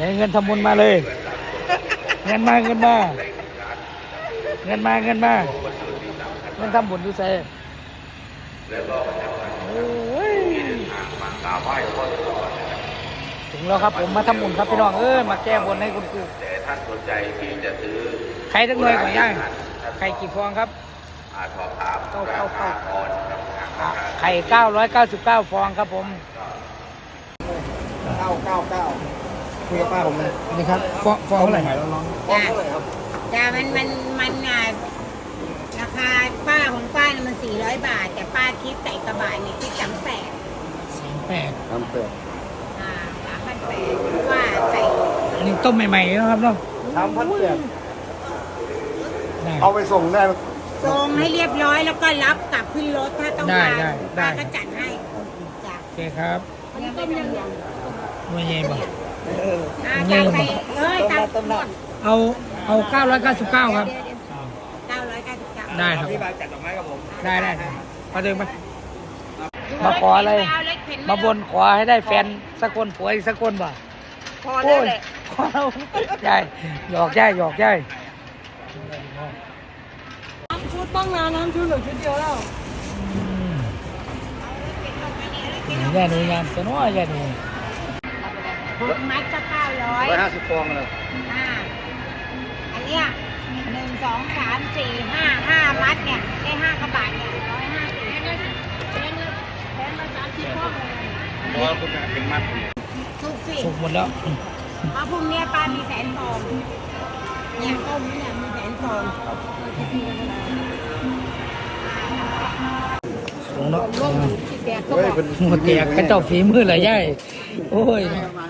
ไหนเงินทำบุญมาเลย เงินมาเงินมา เงินมาเงินมาเงินทำบุญดูใส่ถึงแล้วครับผมมาทำบุญครับพี่น้องเอ้ยมาแก้บนให้คุณครูแต่ท่านสนใจที่จะซื้อใครทั้งหน่วยก่อนย่างไข่กี่ฟองครับอาสอบถาเข้าเข้าเข้าก่อนครับอะไข่999ฟองครับผมเก้าเก้าเก้า คุยกับป้าผมเลยนี่ครับฟองฟองเท่าไหร่แล้วน้องจ้ะจ้ะมันมันมันอะราคาป้าของป้าเนี่ยมันสี่ร้อยบาท แต่ป้าคิดใส่กระบะเนี่ยคิดสามแปดสามแปดน้ำเปลือกอ่าสามพันแปดเพราะว่าใส่อันนี้ต้มใหม่ๆนะครับเนาะสามพันเปลือกได้เอาไปส่งได้ทรงให้เรียบร้อยแล้วก็รับกลับขึ้นรถถ้าต้องได้การได้ได้ป้าก็จัดให้จ้ะโอเคครับยังไม่เป็นยังหน่วยใหญ่บ่ อ่าตามไปเอ้ยตามต้มหมดเอาเอา 999 ครับ เก้าร้อยเก้าสิบเก้าได้ครับ พี่บาจัดดอกไม้กับผมได้ได้ได้มาเดินมามาขออะไร เาเล็กเห็นไมาบนขอให้ได้แฟนสักคนผัวอีกสักคนบ่พอแล้วโอ้ยแหละขอเราใหญ่หยอกใหญ่หยอกใหญ่ชุดบ้างนะน้ำชุดเหลือชุดเดียวแล้วอืมใหญ่หนูงามตัวน้อยใหญ่หนู มัดก็เก้าร้อยร้อยห้าสิบฟองเลยอ่าอันเนี้ยหนึ่งสองสามสี่ห้าห้ามัดเนี่ยได้ห้ากระบาทเนี่ยร้อยห้าสิบแพงเลยแพงเลยแพงมาสามสิบพ่อเลยเพราะว่าคุณเป็นมัดถูกสิสุกหมดแล้วเพราะพรุ่งเนี้ยป้ามีแสนฟองเนี่ยต้มเนี่ยมีแสนฟองสุกเนาะแกก็เฮ้บยอกเป็นหัวเตียกกระเจ้าฝีมือเหรอใหญ่โอ้ยประมาณนี้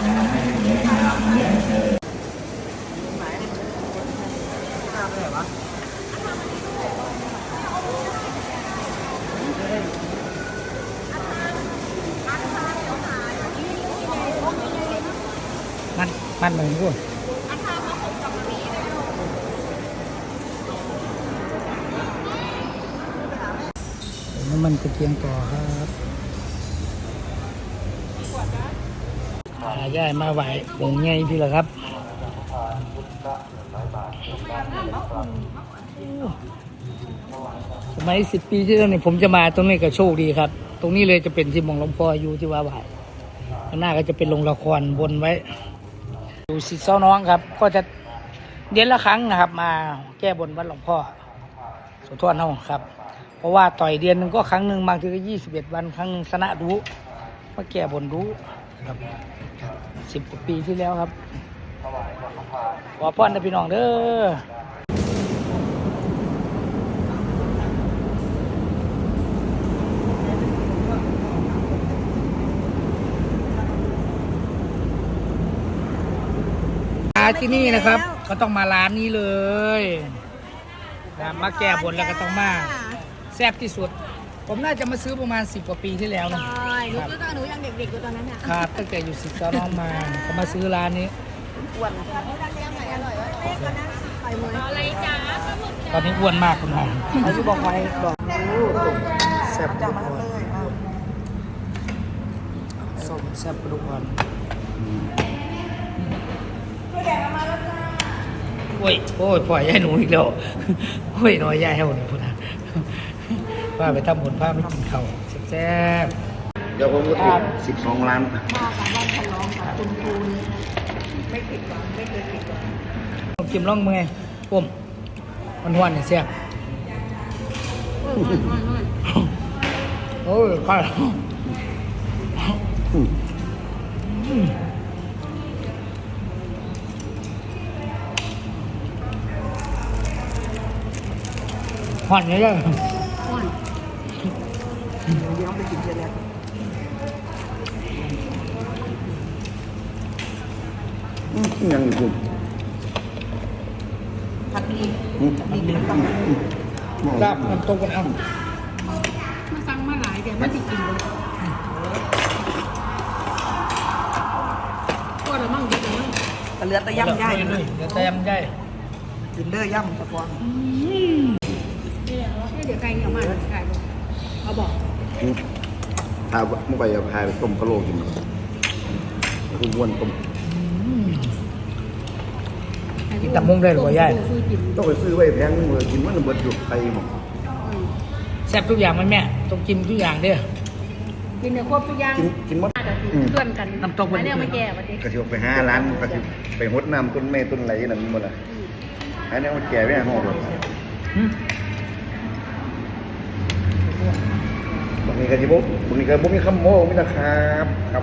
มเหมือนเดิมมันมันเหมือนกูน้ำมันกระเทียมต่อครับ อาย่ายมาไหววงไงพี่ละครับสมัยสิบปีที่แล้วนี่ผมจะมาตรงนี้ก็โชคดีครับ ตรงนี้เลยจะเป็นที่มองหลวงพ่ออยู่ที่ว่าไหวข้างหน้าก็จะเป็นโรงละครบนไว้ ดูสิเศร้าน้องครับ ก็จะเดือนละครั้งนะครับ มาแก้บนวัดหลวงพ่อสุทวนเฮาครับ เพราะว่าต่อยเดือนหนึ่งก็ครั้งหนึ่งบางทีก็ยี่สิบเอ็ดวัน ครั้งหนึ่งชนะรู้มาแก้บนรู้ ครับสิบกว่าปีที่แล้วครับขอพรนะพี่น้องเด้อมาที่นี่นะครับ ก็ต้องมาร้านนี้เลยนะมาแก้บนแล้วก็ต้องมา แซ่บที่สุด ผมน่าจะมาซื้อประมาณสิบกว่าปีที่แล้วนะใช่หนูก็ตอนหนูยังเด็กๆอยู่ตอนนั้นเนี่ยครับตั้งแต่อยู่สิบเจ้าน้องมาก็มาซื้อร้านนี้อ้วนไปมือตอนนี้อ้วนมากคุณหมออายุบอกไว้บอกแซ่บจะมาเลยอะส้มแซ่บกระดูกอ่อนโอ้ยโอ้ยปล่อยให้หนูอีกแล้วโอ้ยน้อยยายให้หนูพูดนะ ว่าไปทำบุญพาไม่กินข้าวแซ่บเดี๋ยวผมก็ถูกสิบสองล้านๆผมกินร่องมือไงปุ่มมันหวานเนี่ยแซ่บโอ้ยข้าวห่อนเลย เด้อเดี๋ยวไปกินเจแล้วอืมยังอยู่คุณผัดดีอืมดีกินกับลาบน้ำตกกันเอามันสั่งมาหลายแต่ไม่ได้กินเลยก็เรามั่งดีกันมั่งกระเลือตะย่ำย่ายเลยเดี๋ยวแต่ยำใหญ่กินเด้อย่ำตะฟองเดี๋ยวไก่เหนียวมากไก่เอาบอก พาเมื่อไปเอาพาไปต้มกะโหลกกินแล้วก็วนต้มกินตับมุ้งได้หรือเปล่าย่ายต้องไปซื้อไว้แพงนึงเลยกินมันเบิดอยู่ไทยหมดแซ่บทุกอย่างไหมแม่ต้องกินทุกอย่างเด้อกินเนี่ยครบทุกอย่างกินกินหมดน่าจะอืมเพื่อนกันน้ำตกมันอันเนี้ยมาแก่วันนี้ก็สิไปหาร้านก็สิไปหดน้ำต้นไม้ต้นไหลนั่นหมดละอันนี้มันแก่ไม่ห้องหรอกหึ บางทีก็สิบุบางทีก็บุมีคำโม้มีนะครับครับ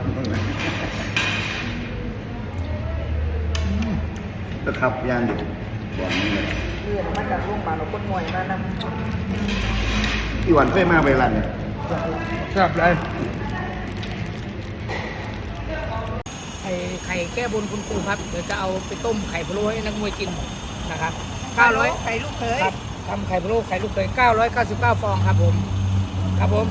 นะครับย่างอยู่บอกนี่เลยเลือดมาจากโรงพยาบาลเราคนมวยมานำที่วันเคยมาไปร้านเนี่ยแซ่บเลยไข่ไข่แก้บนคุณครูครับ เดี๋ยวจะเอาไปต้มไข่พะโล้ให้นักมวยกินนะครับ900ไก่ลูกเคยครับทำไข่พะโล้ไข่ลูกเขย999 ฟองครับผม ครับผม